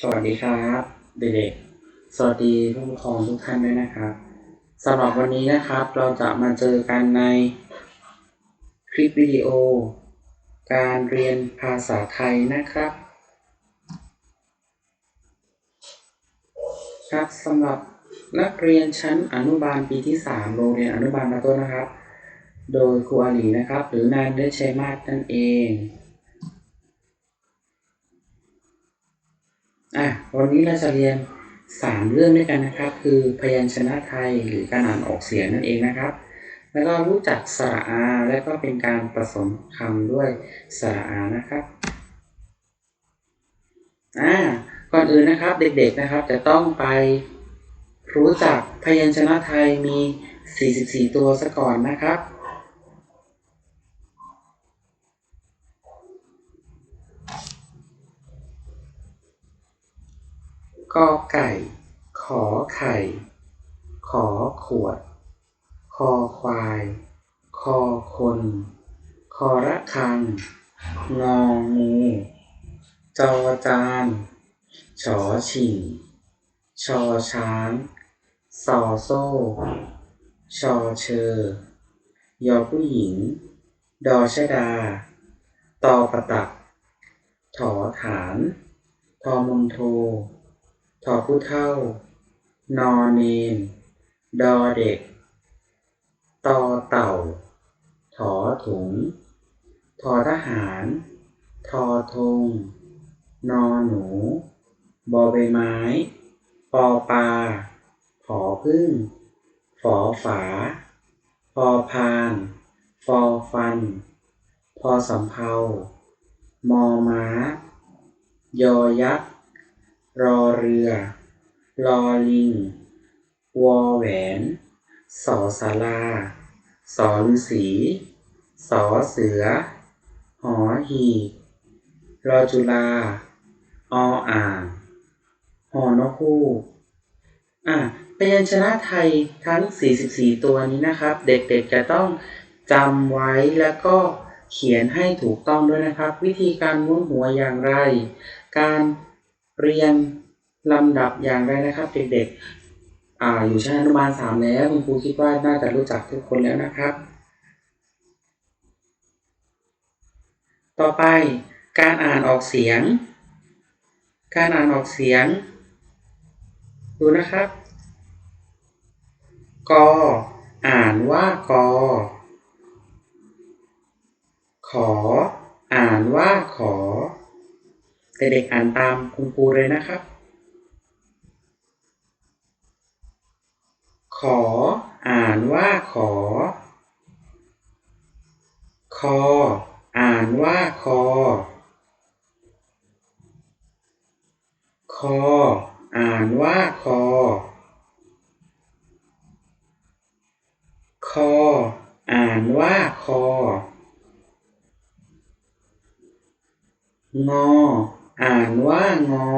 สวัสดีครับเด็กๆสวัสดีผู้ปกครองทุกท่านด้วยนะครับสำหรับวันนี้นะครับเราจะมาเจอกันในคลิปวิดีโอ การเรียนภาษาไทยนะครับ ครับสำหรับนักเรียนชั้นอนุบาลปีที่ 3 โรงเรียนอนุบาลมาต้นนะครับ โดยครูอาลีนะครับ หรือนายเดชชัยมาศนั่นเอง อะวันนี้เราจะเรียน 3 เรื่องด้วยกันนะครับ คือพยัญชนะไทยหรือการอ่านออกเสียงนั่นเองนะครับ แล้วก็รู้จักสระอา และก็เป็นการผสมคำด้วยสระอานะครับอ่าก่อนอื่นนะครับเด็กๆนะครับจะต้องไปรู้จักพยัญชนะไทยมี 44 ตัวซะก่อนนะครับ กอไก่ ขอไข่ ขอขวด คอควาย คอคน คอระฆัง งองูจอจานชอชิงชอช้างซอโซ่ ชอเชอยอผู้หญิง ดอชดา ตอประตัก ถอฐาน ทอมนโท ทอผู้เท่า นอเนน ดอเด็ก ตอเต่า ถอถุง ทอทหาร ทอธง นอหนู บอใบไม้ ปอปลา ผอพึ่ง ฝอฝา พอพาน ฟอฟัน พอสำเภามอม้ายอยักษ์ รอเรือ ลอลิง วอแหวน สอสาราสอฤาษีสอเสือ หอหีรอจุฬาออ่างหอนกฮูกอะพยัญชนะไทยทั้ง 44 ตัวนี้นะครับ เด็กๆจะต้องจำไว้แล้วก็เขียนให้ถูกต้องด้วยนะครับ วิธีการม้วนหัวอย่างไร การ เรียงลำดับอย่างไรนะครับ เด็กๆอ่าอยู่ชั้นอนุบาลสามแล้ว คุณครูคิดว่าน่าจะรู้จักทุกคนแล้วนะครับ ต่อไปการอ่านออกเสียง การอ่านออกเสียง ดูนะครับกออ่านว่ากอขอ อ่านว่าขอ เด็กๆอ่านตามคุณครูเลยนะครับ ขอ อ่านว่าขอ คอ อ่านว่าคอ คอ อ่านว่าคอ คอ อ่านว่าคอ งอ อ่านว่างอ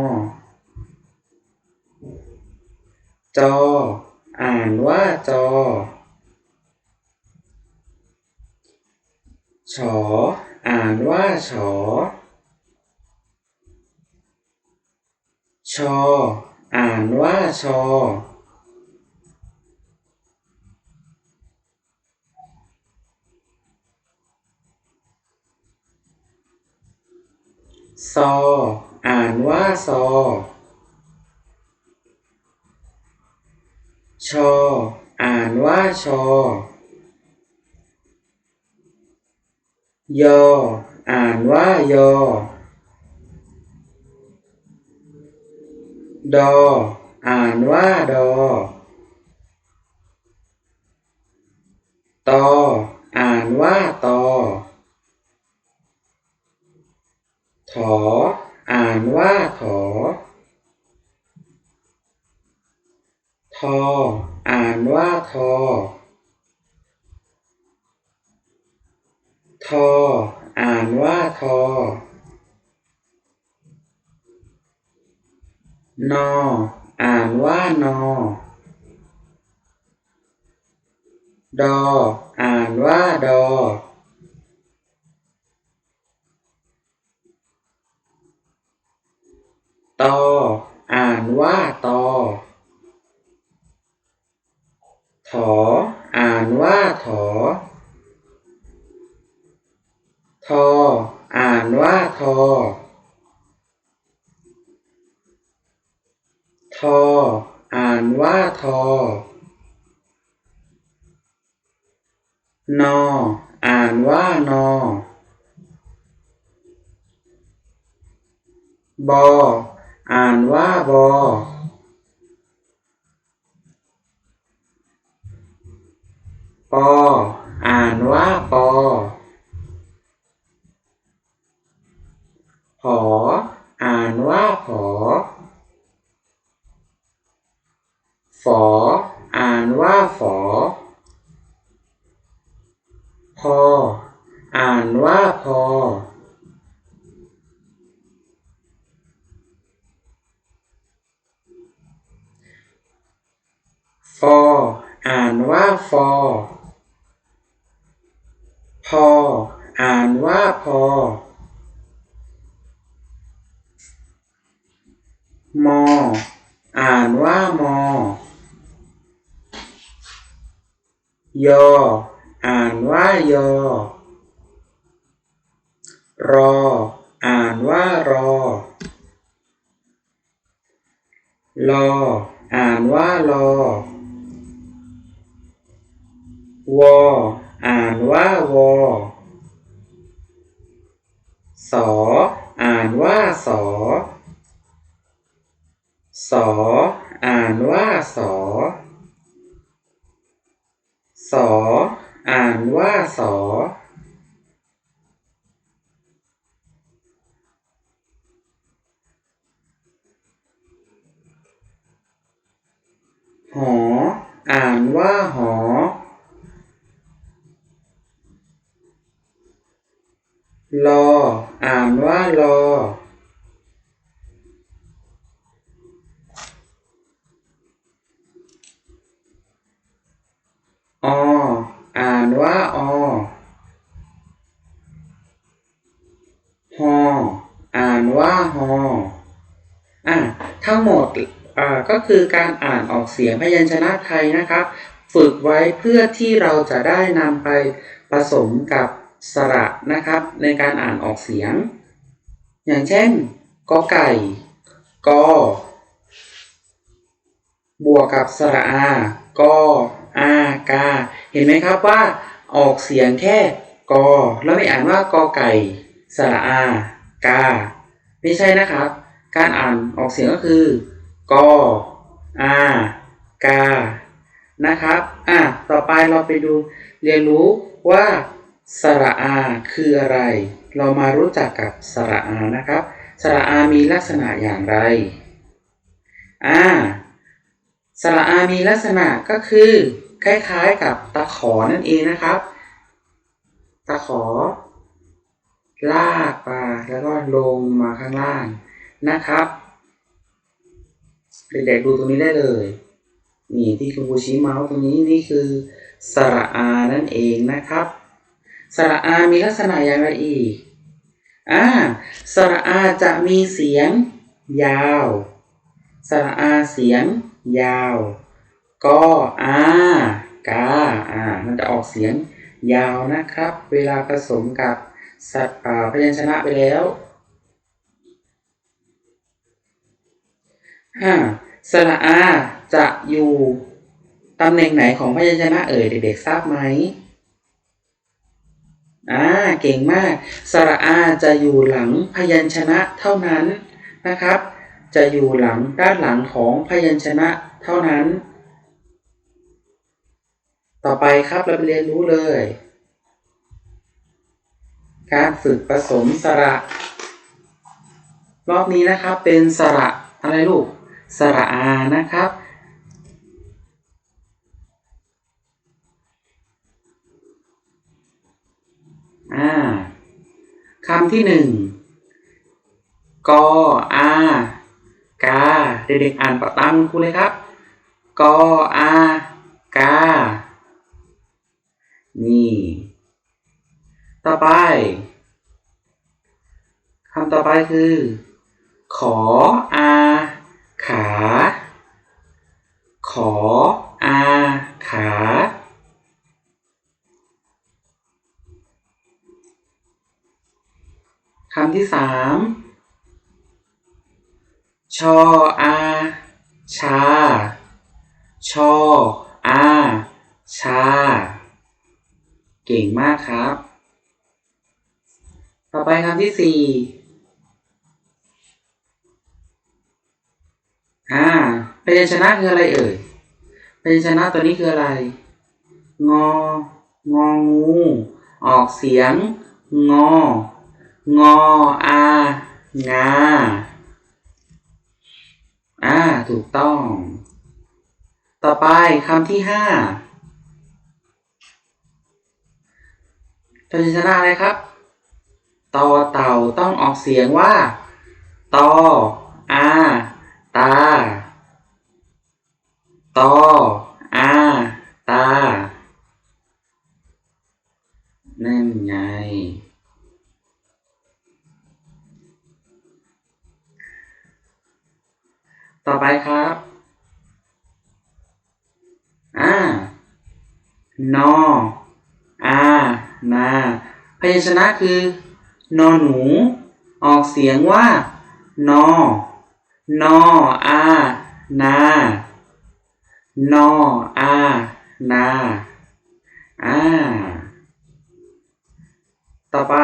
จอ อ่านว่าจอ ฉอ อ่านว่าฉอ ชอ อ่านว่าชอ ซอ อ่านว่าซอ ชอ อ่านว่าชอ ยอ อ่านว่ายอ ดอ อ่านว่าดอ ตอ อ่านว่าตอ ถอ อ่านว่าถอ ทอ อ่านว่าทอ ทอ อ่านว่าทอนอ อ่านว่านอ ดอ อ่านว่าดอตอ อ่านว่าตอ อ อ่านว่าถอ ทอ อ่านว่าทอ ทอ อ่านว่าทอนอ อ่านว่านอบอ อ่านว่าบอ ปอ อ่านว่าปอ หอานว่าผอ ฝอ อ่านว่าฝอ พอ อ่านว่าพอ ฟอ อ่านว่าฟอ พอ อ่านว่าพอ มอ อ่านว่ามอยอ อ่านว่ายอ รอ อ่านว่ารอ ลอ อ่านว่าลอวอ อ่านว่าวอ สอ อ่านว่าสอ สอ อ่านว่าสอ สอ อ่านว่าสอ หอ อ่านว่าหอ ลอ อ่านว่าลออ อ่านว่าอฮออ่านว่าฮออะทั้งหมดอ่าก็คือการอ่านออกเสียงพยัญชนะไทยนะครับ ฝึกไว้เพื่อที่เราจะได้นำไปผสมกับ สระนะครับ ในการอ่านออกเสียง อย่างเช่นกอไก่กอบวกกับสระอากออากา เห็นไหมครับว่าออกเสียงแค่กอแล้วไม่อ่านว่ากอไก่ สระอากา ไม่ใช่นะครับ การอ่านออกเสียงก็คือกออากานะครับ อะ ต่อไปเราไปดูเรียนรู้ว่า สระอาคืออะไร เรามารู้จักกับสระอานะครับ สระอามีลักษณะอย่างไรอ่าสระอามีลักษณะก็คือคล้ายๆกับตะขอนั่นเองนะครับ ตะขอ ลากมาแล้วก็ลงมาข้างล่างนะครับเด็กๆดูตรงนี้ได้เลย นี่ที่คุณครูชี้เมาส์ตรงนี้นี่คือสระอานั่นเองนะครับ สระอามีลักษณะอย่างไรอีกอ่าสระอาจะมีเสียงยาว สระอาเสียงยาวก็อากาอ่า มันจะออกเสียงยาวนะครับ เวลาผสมกับสัตว์อ่าพยัญชนะไปแล้วห้าสระอาจะอยู่ตำแหน่งไหนของพยัญชนะเอ่ยเด็กๆทราบไหม อ่าเก่งมากสระอาจะอยู่หลังพยัญชนะเท่านั้นนะครับ จะอยู่หลังด้านหลังของพยัญชนะเท่านั้น ต่อไปครับเราไปเรียนรู้เลย การฝึกผสมสระ รอบนี้นะครับเป็นสระอะไรลูกสระอานะครับ อ่าคำที่หนึ่งกออากาเด็กๆอ่านประตามครูเลยครับกออากา นี่ ต่อไปคำต่อไปคือ ขออาขา ขออาขา คำ ที่สามชออาชา ชออาชา เก่งมากครับ ต่อไปคำที่สี่อ่าพยัญชนะคืออะไรเอ่ยพยัญชนะตัวนี้คืออะไร งอ งองู ออกเสียง งอ งออางาอ่าถูกต้อง ต่อไปคำที่ห้าพยัญชนะอะไรครับตอเต่าต้องออกเสียงว่าตออาตาตออาตา นั่นไง ต่อไปครับอ่านออานาพยัญชนะคือนอหนู ออกเสียงว่านอนออานานออานาอ่าต่อไป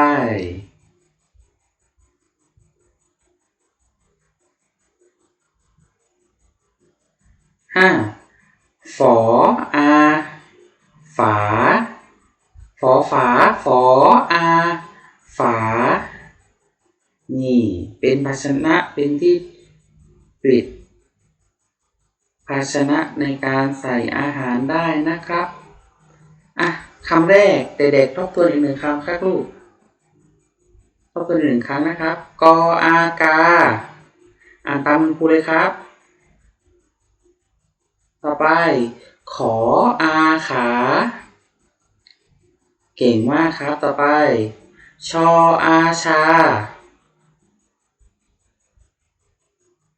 ห้าฝออาฝา ฝอฝา ฝออาฝา นี่ เป็นภาชนะ เป็นที่ปิด ภาชนะในการใส่อาหารได้นะครับ อะคำแรกเด็กๆทบทวนอีกหนึ่งคำครับลูกทบทวนอีกหนึ่งครั้งนะครับ กออากา อ่านตามคุณครูเลยครับ ต่อไป ขออาขา เก่งมากครับ ต่อไป ชออาชา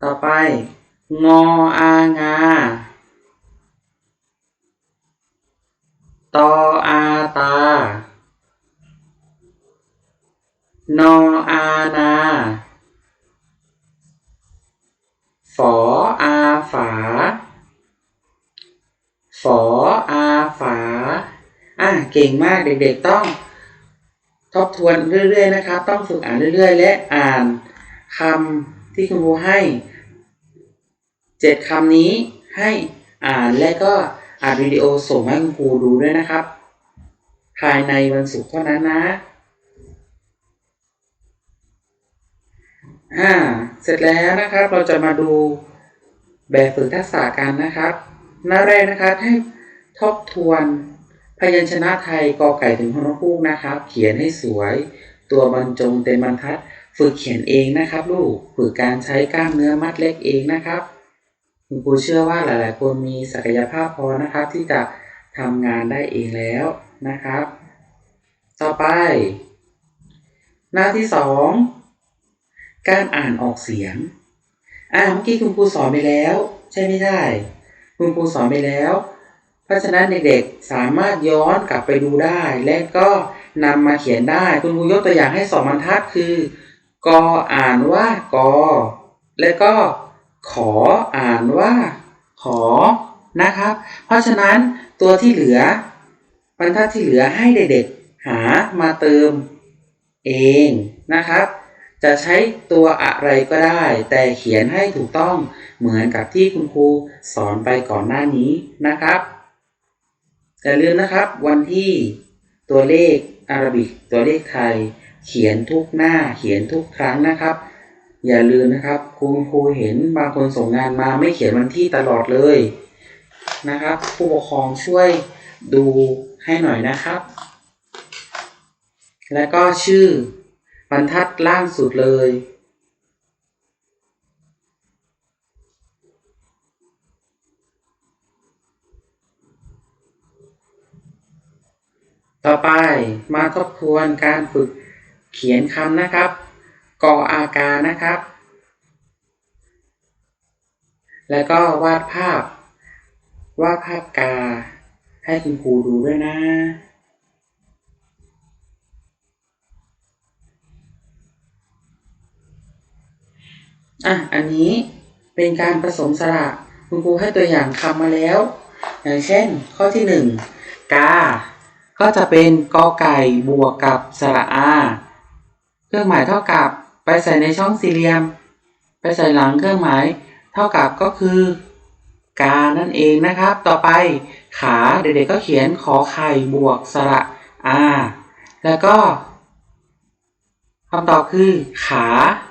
ต่อไป งออางา ตออาตา นออานาฝอ ฝออาฝา อะเก่งมากเด็กๆต้อง ทบทวนเรื่อยๆนะครับ ต้องฝึกอ่านเรื่อยๆ และอ่านคำที่คุณครูให้เจ็ดคำนี้ให้อ่านและก็อัดวิดีโอส่งให้คุณครูดูด้วยนะครับ ภายในวันศุกร์เท่านั้นนะอ่าเสร็จแล้วนะครับเราจะมาดูแบบฝึกทักษะกันนะครับ น้าแรกนะครับให้ทบทวนพยัญชนะไทยกอไก่ถึงฮอนกฮูกนะครับ เขียนให้สวย ตัวบรรจงเต็มบรรทัด ฝึกเขียนเองนะครับ ลูกฝึกการใช้กล้ามเนื้อมัดเล็กเองนะครับ คุณครูเชื่อว่าหลาย ๆ คนมีศักยภาพพอนะครับ ที่จะทำงานได้เองแล้วนะครับ ต่อไป หน้าที่สองการอ่านออกเสียงอ่าเมื่อกี้คุณครูสอนไปแล้ว ใช่ไม่ใช่ คุณครูสอนไปแล้ว เพราะฉะนั้นเด็กๆสามารถย้อนกลับไปดูได้ และก็นำมาเขียนได้ คุณครูยกตัวอย่างให้สองบรรทัดคือกออ่านว่ากอและก็ขออ่านว่า ขอนะครับ เพราะฉะนั้นตัวที่เหลือ บรรทัดที่เหลือให้เด็กๆหามาเติมเองนะครับ จะใช้ตัวอะไรก็ได้ แต่เขียนให้ถูกต้องเหมือนกับที่คุณครูสอนไปก่อนหน้านี้นะครับอย่าลืมนะครับวันที่ตัวเลขอารบิกตัวเลขไทย เขียนทุกหน้าเขียนทุกครั้งนะครับ อย่าลืมนะครับคุณครูเห็นบางคนส่งงานมาไม่เขียนวันที่ตลอดเลยนะครับ ผู้ปกครองช่วยดูให้หน่อยนะครับ และก็ชื่อบรรทัด ล่างสุดเลย ต่อไปมาทบทวนการฝึกเขียนคำนะครับ กออากานะครับ แล้วก็วาดภาพ วาดภาพกาให้คุณครูดูด้วยนะ อะ อันนี้เป็นการผสมสระคุณครูให้ตัวอย่างคำมาแล้ว อย่างเช่น ข้อที่หนึ่งกา ก็จะเป็นกอไก่บวกกับสระอา เครื่องหมายเท่ากับไปใส่ในช่องสี่เหลี่ยม ไปใส่หลังเครื่องหมาย เท่ากับก็คือกานั่นเองนะครับ ต่อไปขาเด็กๆก็เขียนขอไข่บวกสระอา แล้วก็ คำตอบคือขา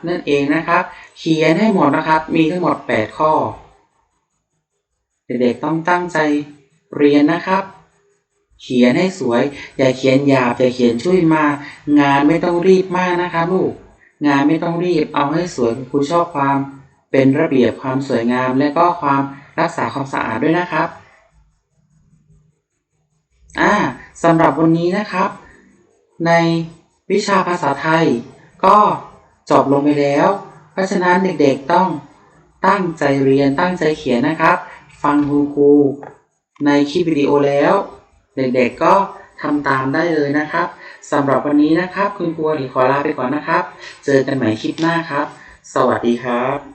นั่นเองนะครับ เขียนให้หมดนะครับ มีทั้งหมด 8 ข้อ เด็กๆต้องตั้งใจเรียนนะครับ เขียนให้สวย อย่าเขียนหยาบอย่าเขียนช่วยมางานไม่ต้องรีบมากนะครับลูก งานไม่ต้องรีบเอาให้สวยคุณครูชอบความเป็นระเบียบความสวยงาม และก็ความรักษาความสะอาดด้วยนะครับอ่าสำหรับวันนี้นะครับ ใน วิชาภาษาไทย ก็จบลงไปแล้ว เพราะฉะนั้นเด็กๆต้องตั้งใจเรียนตั้งใจเขียนนะครับ ฟังคุณครูในคลิปวิดีโอแล้ว เด็กๆก็ทำตามได้เลยนะครับสำหรับวันนี้นะครับ คุณครูหลีขอลาไปก่อนนะครับ เจอกันใหม่คลิปหน้าครับ สวัสดีครับ